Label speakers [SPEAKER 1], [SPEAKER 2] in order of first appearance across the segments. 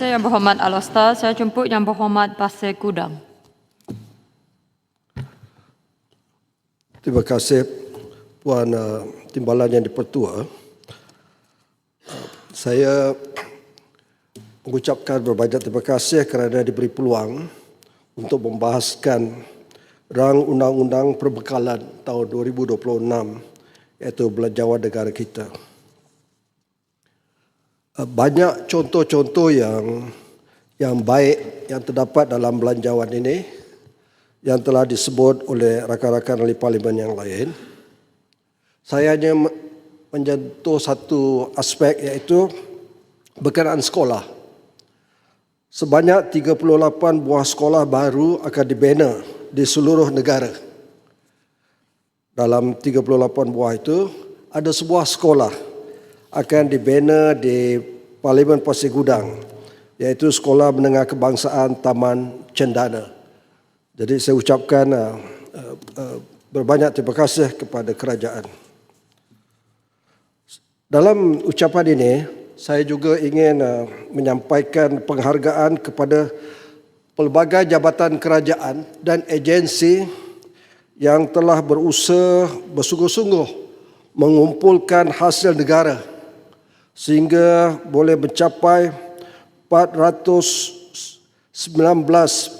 [SPEAKER 1] Saya Yang Berhormat Alostar, saya jemput Yang Berhormat Pasir Gudang.
[SPEAKER 2] Terima kasih Puan uh, Timbalan Yang Dipertua. Uh, saya mengucapkan berbanyak terima kasih kerana diberi peluang untuk membahaskan rang undang-undang perbekalan tahun 2026 iaitu belanjawan negara kita. Banyak contoh-contoh yang yang baik yang terdapat dalam belanjawan ini yang telah disebut oleh rakan-rakan ahli parlimen yang lain. Saya hanya me- menyentuh satu aspek iaitu berkenaan sekolah. Sebanyak 38 buah sekolah baru akan dibina di seluruh negara. Dalam 38 buah itu, ada sebuah sekolah akan dibina di Parlimen Pasir Gudang, iaitu Sekolah Menengah Kebangsaan Taman Cendana. Jadi saya ucapkan uh, uh, uh, berbanyak terima kasih kepada kerajaan. Dalam ucapan ini, saya juga ingin uh, menyampaikan penghargaan kepada pelbagai jabatan kerajaan dan agensi yang telah berusaha bersungguh-sungguh mengumpulkan hasil negara sehingga boleh mencapai 419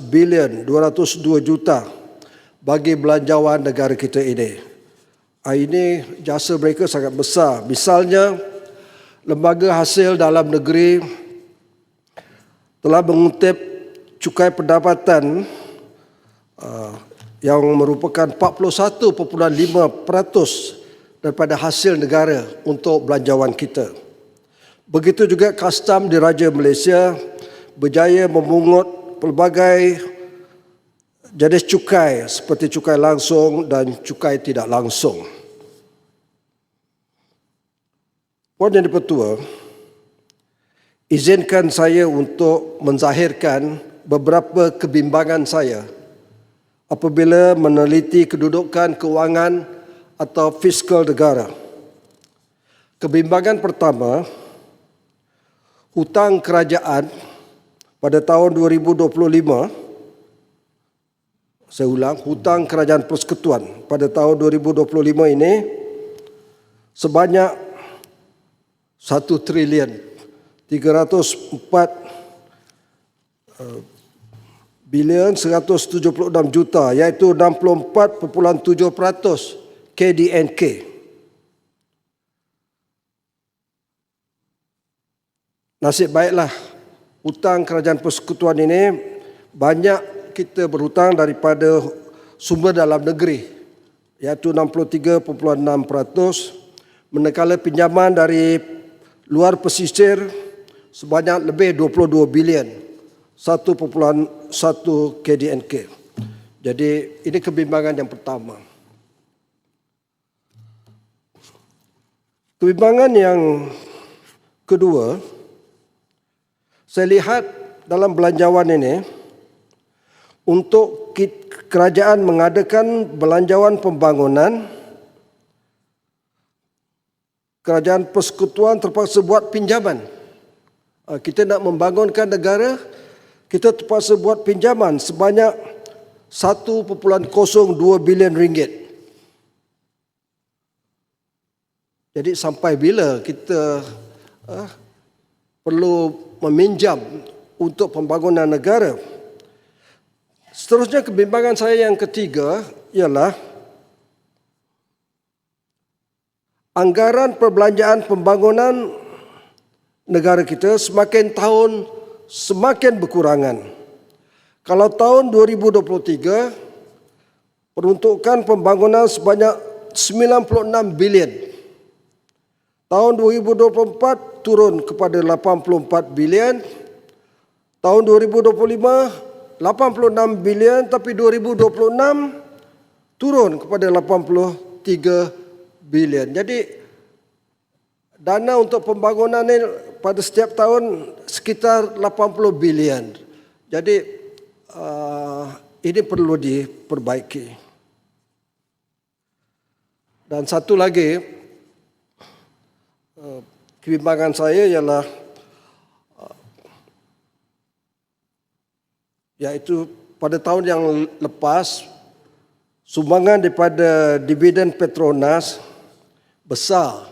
[SPEAKER 2] bilion 202 juta bagi belanjawan negara kita ini. Ah, Ini jasa mereka sangat besar. Misalnya, lembaga hasil dalam negeri telah mengutip cukai pendapatan uh, yang merupakan 41.5% daripada hasil negara untuk belanjawan kita. Begitu juga custom di Raja Malaysia berjaya memungut pelbagai jenis cukai seperti cukai langsung dan cukai tidak langsung. Puan Yang Dipertua, izinkan saya untuk menzahirkan beberapa kebimbangan saya apabila meneliti kedudukan kewangan atau fiskal negara. Kebimbangan pertama, hutang kerajaan pada tahun 2025 saya ulang hutang kerajaan persekutuan pada tahun 2025 ini sebanyak 1 trilion 304 uh, bilion 176 juta iaitu 64.7% KDNK. Nasib baiklah hutang kerajaan persekutuan ini banyak kita berhutang daripada sumber dalam negeri iaitu 63.6% manakala pinjaman dari luar pesisir sebanyak lebih 22 bilion 1.1 KDNK. Jadi ini kebimbangan yang pertama. Kebimbangan yang kedua, saya lihat dalam belanjawan ini untuk kerajaan mengadakan belanjawan pembangunan kerajaan persekutuan terpaksa buat pinjaman. Ah, Kita nak membangunkan negara, kita terpaksa buat pinjaman sebanyak 1.02 bilion ringgit. Jadi sampai bila kita uh, perlu meminjam untuk pembangunan negara? Seterusnya kebimbangan saya yang ketiga ialah anggaran perbelanjaan pembangunan negara kita semakin tahun semakin berkurangan. Kalau tahun 2023 peruntukan pembangunan sebanyak 96 bilion. Tahun 2024 turun kepada 84 bilion. Tahun 2025 86 bilion tapi 2026 turun kepada 83 bilion. Jadi dana untuk pembangunan ini pada setiap tahun sekitar 80 bilion. Jadi uh, ini perlu diperbaiki. Dan satu lagi uh, kebimbangan saya ialah uh, iaitu pada tahun yang lepas sumbangan daripada dividen Petronas besar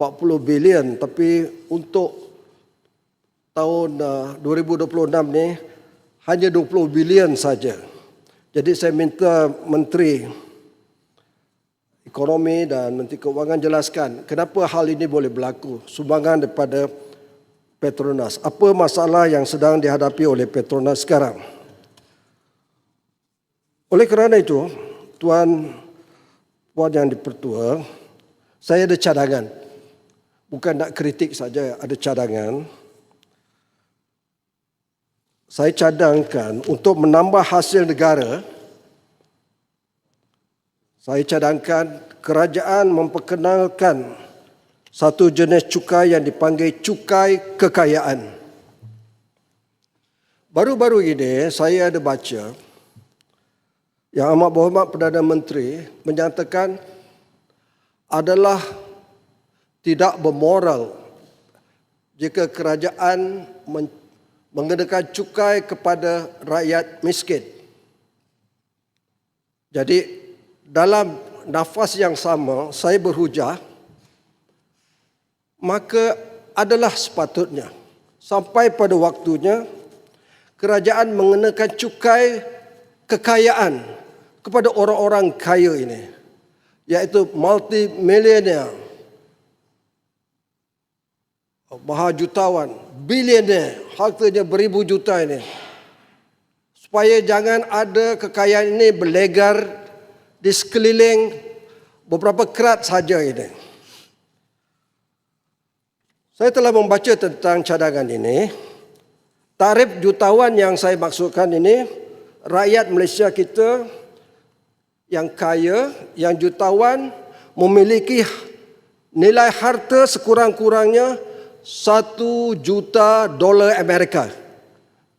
[SPEAKER 2] 40 bilion tapi untuk tahun uh, 2026 ni hanya 20 bilion saja. Jadi saya minta menteri ekonomi dan menteri keuangan jelaskan kenapa hal ini boleh berlaku sumbangan daripada Petronas. Apa masalah yang sedang dihadapi oleh Petronas sekarang? Oleh kerana itu, tuan puan yang dipertua, saya ada cadangan. Bukan nak kritik saja, ada cadangan. Saya cadangkan untuk menambah hasil negara, saya cadangkan kerajaan memperkenalkan satu jenis cukai yang dipanggil cukai kekayaan. Baru-baru ini saya ada baca yang amat berhormat Perdana Menteri menyatakan adalah tidak bermoral jika kerajaan men- mengenakan cukai kepada rakyat miskin. Jadi dalam nafas yang sama saya berhujah maka adalah sepatutnya. Sampai pada waktunya kerajaan mengenakan cukai kekayaan kepada orang-orang kaya ini iaitu multi millionaire maha jutawan bilioner hartanya beribu juta ini. Supaya jangan ada kekayaan ini berlegar di sekeliling beberapa kerat saja ini. Saya telah membaca tentang cadangan ini. Tarif jutawan yang saya maksudkan ini, rakyat Malaysia kita yang kaya, yang jutawan memiliki nilai harta sekurang-kurangnya satu juta dolar Amerika.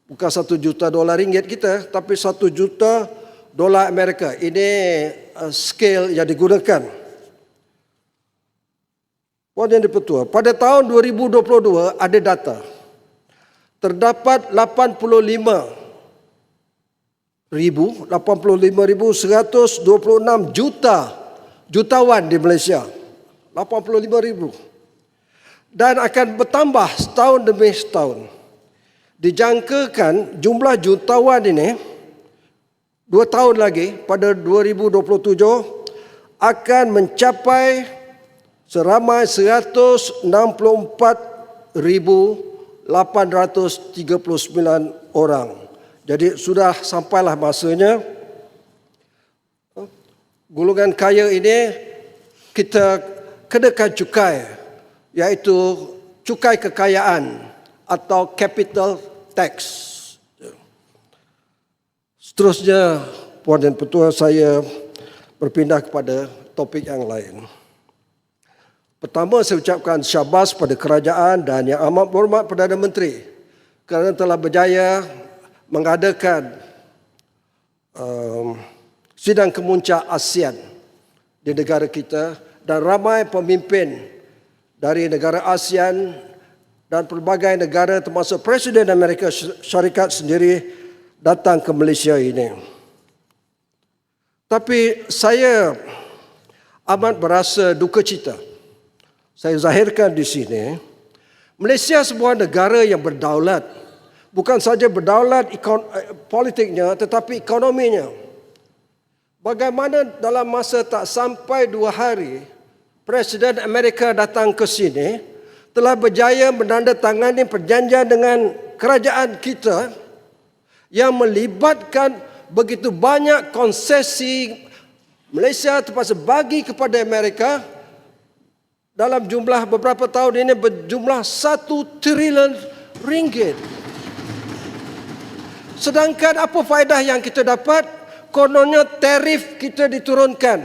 [SPEAKER 2] Bukan satu juta dolar ringgit kita, tapi satu juta dolar Amerika. Ini uh, scale yang digunakan. Puan yang dipertua, pada tahun 2022 ada data. Terdapat 85 ribu, 85 ribu 126 juta jutawan di Malaysia. 85 ribu. Dan akan bertambah setahun demi setahun. Dijangkakan jumlah jutawan ini dua tahun lagi pada 2027 akan mencapai seramai 164,839 orang. Jadi sudah sampailah masanya golongan kaya ini kita kenakan cukai iaitu cukai kekayaan atau capital tax. Seterusnya, Puan dan Petua, saya berpindah kepada topik yang lain. Pertama, saya ucapkan syabas pada kerajaan dan yang amat berhormat Perdana Menteri kerana telah berjaya mengadakan um, sidang kemuncak ASEAN di negara kita dan ramai pemimpin dari negara ASEAN dan pelbagai negara termasuk Presiden Amerika Syarikat sendiri datang ke Malaysia ini. Tapi saya amat berasa duka cita. Saya zahirkan di sini, Malaysia sebuah negara yang berdaulat. Bukan saja berdaulat ekon, eh, politiknya tetapi ekonominya. Bagaimana dalam masa tak sampai dua hari, Presiden Amerika datang ke sini, telah berjaya menandatangani perjanjian dengan kerajaan kita yang melibatkan begitu banyak konsesi Malaysia terpaksa bagi kepada Amerika dalam jumlah beberapa tahun ini berjumlah satu trilion ringgit. Sedangkan apa faedah yang kita dapat? Kononnya tarif kita diturunkan.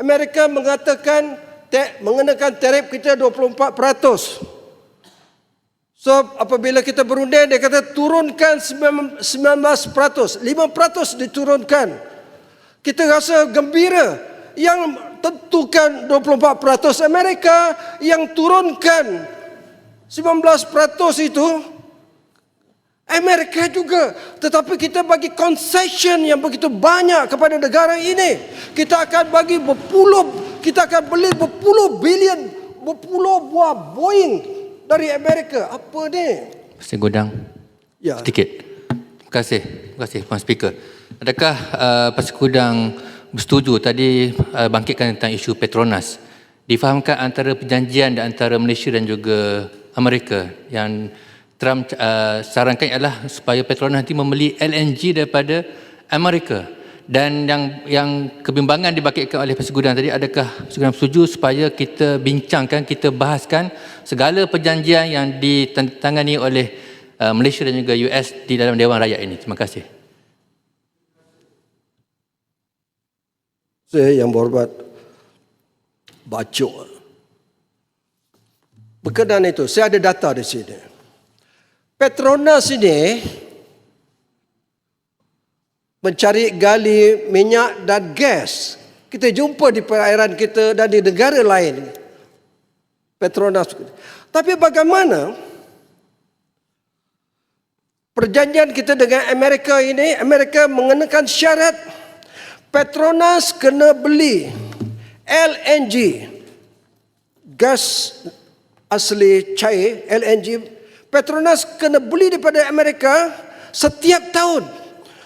[SPEAKER 2] Amerika mengatakan mengenakan tarif kita 24%. So apabila kita berunding dia kata turunkan 19%, 5% diturunkan. Kita rasa gembira yang tentukan 24% Amerika yang turunkan 19% itu Amerika juga. Tetapi kita bagi concession yang begitu banyak kepada negara ini. Kita akan bagi berpuluh, kita akan beli berpuluh bilion, berpuluh buah Boeing dari Amerika. Apa ni?
[SPEAKER 3] Pasir Gudang.
[SPEAKER 2] Ya.
[SPEAKER 3] Sedikit. Terima kasih. Terima kasih Puan Speaker. Adakah uh, Pasir Gudang bersetuju tadi uh, bangkitkan tentang isu Petronas? Difahamkan antara perjanjian di antara Malaysia dan juga Amerika yang Trump uh, sarankan adalah supaya Petronas nanti membeli LNG daripada Amerika. Dan yang yang kebimbangan dibangkitkan oleh Gudang tadi adakah Gudang setuju supaya kita bincangkan, kita bahaskan segala perjanjian yang ditangani oleh uh, Malaysia dan juga US di dalam Dewan Rakyat ini. Terima kasih.
[SPEAKER 2] Saya yang berhormat Bacok. Berkenaan itu, saya ada data di sini. Petronas ini mencari gali minyak dan gas. Kita jumpa di perairan kita dan di negara lain. Petronas. Tapi bagaimana perjanjian kita dengan Amerika ini, Amerika mengenakan syarat Petronas kena beli LNG gas asli cair LNG Petronas kena beli daripada Amerika setiap tahun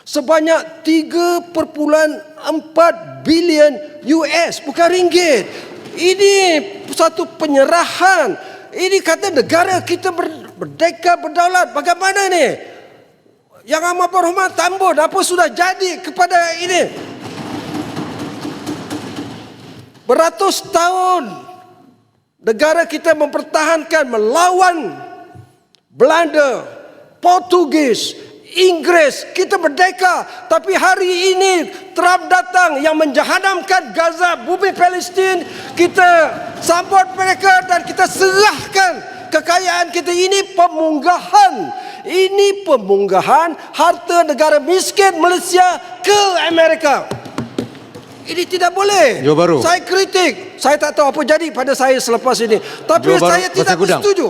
[SPEAKER 2] sebanyak 3.4 bilion US bukan ringgit. Ini satu penyerahan. Ini kata negara kita ber- merdeka berdaulat. Bagaimana ni? Yang amat berhormat tambun apa sudah jadi kepada ini? Beratus tahun negara kita mempertahankan melawan Belanda, Portugis, Inggris, kita merdeka. Tapi hari ini Trump datang yang menjahannamkan Gaza, bumi Palestin. Kita sambut mereka dan kita serahkan kekayaan kita. Ini pemunggahan. Ini pemunggahan harta negara miskin Malaysia ke Amerika. Ini tidak boleh.
[SPEAKER 4] Jawa Baru.
[SPEAKER 2] Saya kritik. Saya tak tahu apa jadi pada saya selepas ini. Tapi
[SPEAKER 4] Baru,
[SPEAKER 2] saya tidak bersetuju.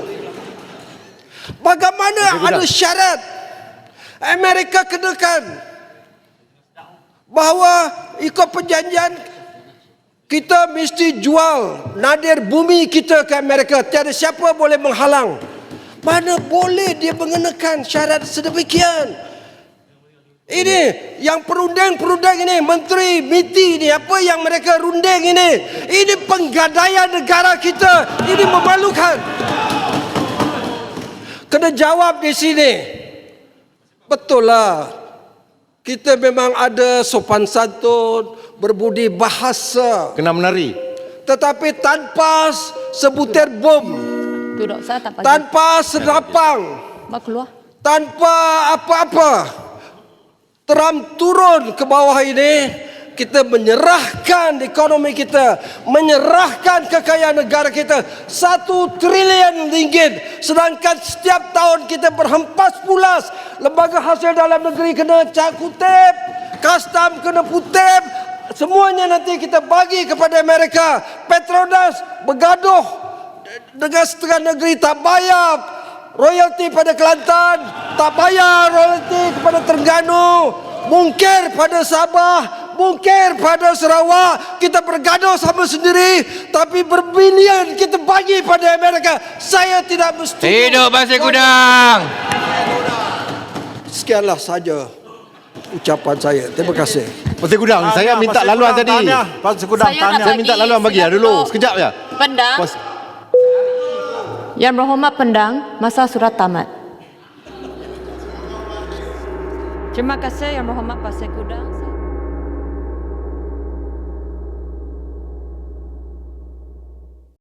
[SPEAKER 2] Bagaimana ada syarat Amerika kenakan bahawa ikut perjanjian kita mesti jual nadir bumi kita ke Amerika. Tiada siapa boleh menghalang. Mana boleh dia mengenakan syarat sedemikian? Ini yang perunding-perunding ini, menteri, MITI ini, apa yang mereka runding ini. Ini penggadaian negara kita. Ini memalukan. Kena jawab di sini. Betul lah. Kita memang ada sopan santun, berbudi bahasa.
[SPEAKER 4] Kena menari.
[SPEAKER 2] Tetapi tanpa sebutir bom,
[SPEAKER 1] Duduk saya tak pagi.
[SPEAKER 2] tanpa senapang,
[SPEAKER 1] Mak keluar.
[SPEAKER 2] tanpa apa-apa Trump turun ke bawah ini kita menyerahkan ekonomi kita menyerahkan kekayaan negara kita satu trilion ringgit. Sedangkan setiap tahun kita berhempas pulas lembaga hasil dalam negeri kena cak kutip custom kena kutip semuanya nanti kita bagi kepada Amerika. Petronas bergaduh dengan setengah negeri tak bayar. Royalti pada Kelantan, tak bayar royalti kepada Terengganu, mungkir pada Sabah, mungkir pada Sarawak, kita bergaduh sama sendiri, tapi berbilion kita bagi pada Amerika. Saya tidak bersetuju.
[SPEAKER 3] Hidup Pasir Gudang!
[SPEAKER 2] Sekianlah saja ucapan saya. Terima kasih.
[SPEAKER 4] Pasir Gudang, saya minta
[SPEAKER 5] Pasir
[SPEAKER 4] laluan
[SPEAKER 5] Gudang,
[SPEAKER 4] tadi.
[SPEAKER 5] tanya. Pasir Gudang,
[SPEAKER 1] Saya
[SPEAKER 5] tanya.
[SPEAKER 4] Saya minta laluan bagi ya dulu. Sekejap ya.
[SPEAKER 1] Pendang.
[SPEAKER 4] Pas-
[SPEAKER 1] Yang berhormat pendang, masa surat tamat. Terima kasih Yang Berhormat Pasir Gudang.